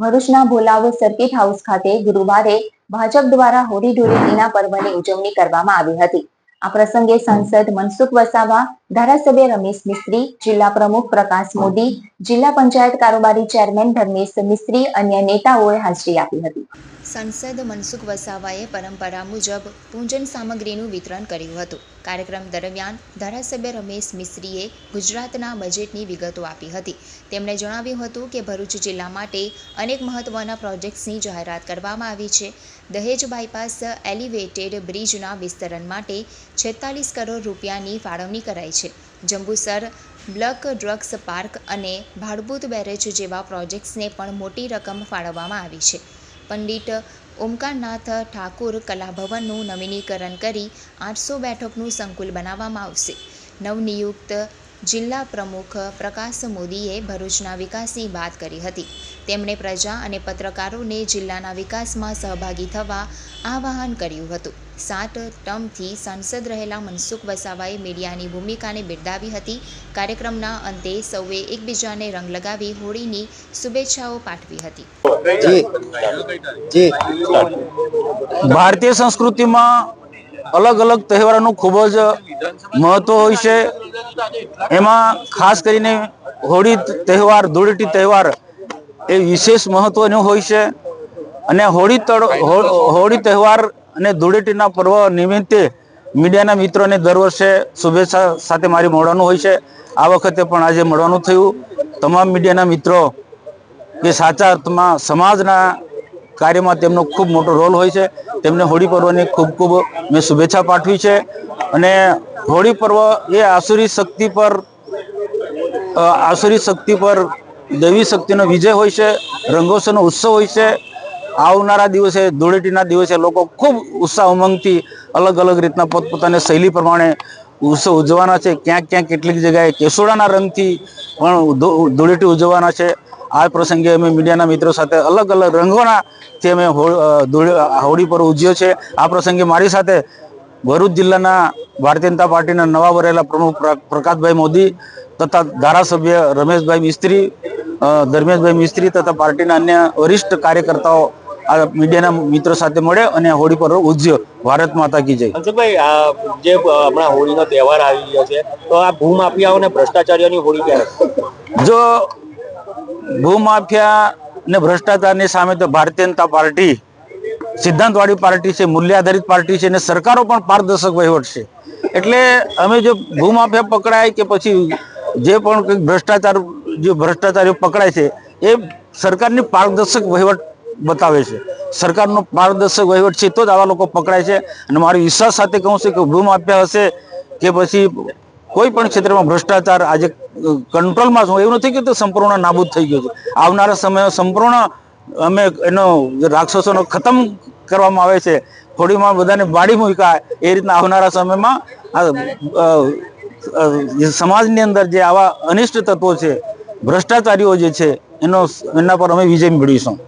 ભરૂચના Bholav circuit house ખાતે ગુરુવારે ભાજપ દ્વારા હોળી ધૂળેટીના પર્વની ઉજવણી કરવામાં આવી હતી. આ પ્રસંગે સાંસદ મનસુખ વસાવા, ધારાસભ્ય રમેશ મિસ્ત્રી, જિલ્લા પ્રમુખ પ્રકાશ મોદી, જિલ્લા પંચાયત કારોબારી ચેરમેન ધર્મેશ મિસ્ત્રી અન્ય નેતાઓએ હાજરી આપી હતી. સંસદ મનસુખ વસાવાએ પરંપરા મુજબ પૂજન સામગ્રીનું વિતરણ કર્યું હતું. કાર્યક્રમ દરમિયાન ધારાસભ્ય રમેશ મિસ્ત્રીએ ગુજરાતના બજેટની વિગતો આપી હતી. તેમણે જણાવ્યું હતું કે ભરૂચ જિલ્લા માટે અનેક મહત્વના પ્રોજેક્ટ્સની જાહેરાત કરવામાં આવી છે. દહેજ બાયપાસ એલિવેટેડ બ્રિજના વિસ્તરણ માટે છેતાલીસ કરોડ રૂપિયાની ફાળવણી કરાઈ છે. જંબુસર બ્લક ડ્રગ્સ પાર્ક અને ભાડભૂત બેરેજ જેવા પ્રોજેક્ટ્સને પણ મોટી રકમ ફાળવવામાં આવી છે. પંડિત ઓમકારનાથ ઠાકુર કલાભવનનું નવીનીકરણ કરી આઠસો બેઠકનું સંકુલ બનાવવામાં આવશે. નવનિયુક્ત જિલ્લા પ્રમુખ પ્રકાશ મોદીએ ભરૂચના વિકાસની વાત કરી હતી. તેમણે પ્રજા અને પત્રકારોને જિલ્લાના વિકાસમાં સહભાગી થવા આવાહન કર્યું હતું. સાત ટર્મથી સાંસદ રહેલા મનસુખ વસાવાએ મીડિયાની ભૂમિકાને બિરદાવી હતી. કાર્યક્રમના અંતે સૌએ એકબીજાને રંગ લગાવી હોળીની શુભેચ્છાઓ પાઠવી હતી. ભારતીય સંસ્કૃતિમાં અલગ અલગ તહેવારોનું ખૂબ જ મહત્વ હોય છે. એમાં ખાસ કરીને હોળી તહેવાર ધૂળેટી તહેવાર એ વિશેષ મહત્વનું હોય છે. અને હોળી તળ હોળી તહેવાર અને ધૂળેટીના પર્વ નિમિત્તે મીડિયાના મિત્રોને દર વર્ષે શુભેચ્છા સાથે મારી મળવાનું હોય છે. આ વખતે પણ આજે મળવાનું થયું. તમામ મીડિયાના મિત્રો કે સાચા અર્થમાં સમાજના કાર્યમાં તેમનો ખૂબ મોટો રોલ હોય છે. તેમને હોળી પર્વની ખૂબ ખૂબ મેં શુભેચ્છા પાઠવી છે. અને હોળી પર્વ એ આસુરી શક્તિ પર આસુરી શક્તિ પર દૈવી શક્તિનો વિજય હોય છે, રંગોત્સવનો ઉત્સવ હોય છે, આવનારા દિવસે, ધૂળેટીના દિવસે લોકો ખૂબ ઉત્સાહ ઉમંગથી અલગ અલગ રીતના પોતપોતાની શૈલી પ્રમાણે ઉત્સવ ઉજવવાના છે. ક્યાંક ક્યાંક કેટલીક જગ્યાએ કેસોડાના રંગથી પણ ધૂળેટી ઉજવવાના છે. આ પ્રસંગે અમે મીડિયાના મિત્રો સાથે અલગ અલગ રંગોના તે અમે હોળી પર ઉજવ્યો છે આ પ્રસંગે મારી સાથે ભરૂચ જિલ્લાના ભારતીય જનતા પાર્ટીના નવા વરેલા પ્રમુખ પ્ર- પ્રકાશભાઈ મોદી તથા ધારાસભ્ય રમેશભાઈ મિસ્ત્રી ધર્મેશભાઈ મિસ્ત્રી તથા પાર્ટીના અન્ય વરિષ્ઠ કાર્યકર્તાઓ આ મીડિયાના મિત્રો સાથે મળે અને હોળી પર્વ ઉજ્યો ભારત માતા કી જય. આ જે હમણાં હોળીનો તહેવાર આવી રહ્યો છે તો આ ભૂમાફિયાઓ અને ભ્રષ્ટાચારીઓની હોળી ક્યારે? જો ભૂમાફિયા ને ભ્રષ્ટાચારની સામે તો ભારતીય જનતા પાર્ટી સિદ્ધાંતવાળી પાર્ટી છે મૂલ્ય આધારિત પાર્ટી છે અને સરકારો પણ પારદર્શક વહીવટ છે. એટલે અમે જો ભૂમાફિયા પકડાય કે પછી જે પણ કંઈક ભ્રષ્ટાચાર, જે ભ્રષ્ટાચારીઓ પકડાય છે, એ સરકારની પારદર્શક વહીવટ બતાવે છે. સરકારનો પારદર્શક વહીવટ છે તો જ આવા લોકો પકડાય છે. અને મારી વિશ્વાસ સાથે કહું છું કે ભૂમાફિયા હશે કે પછી કોઈ પણ ક્ષેત્રમાં ભ્રષ્ટાચાર આજે કંટ્રોલમાં છું, એવું નથી કે તો સંપૂર્ણ નાબૂદ થઈ ગયું છે. આવનારા સમયમાં સંપૂર્ણ અમે એનો રાક્ષસોનો ખતમ કરવામાં આવે છે. થોડીમાં બધાને બાળી મૂકાય. એ રીતના આવનારા સમયમાં સમાજની અંદર જે આવા અનિષ્ટ તત્વો છે, ભ્રષ્ટાચારીઓ જે છે, એનો, એના પર અમે વિજય મેળવીશું.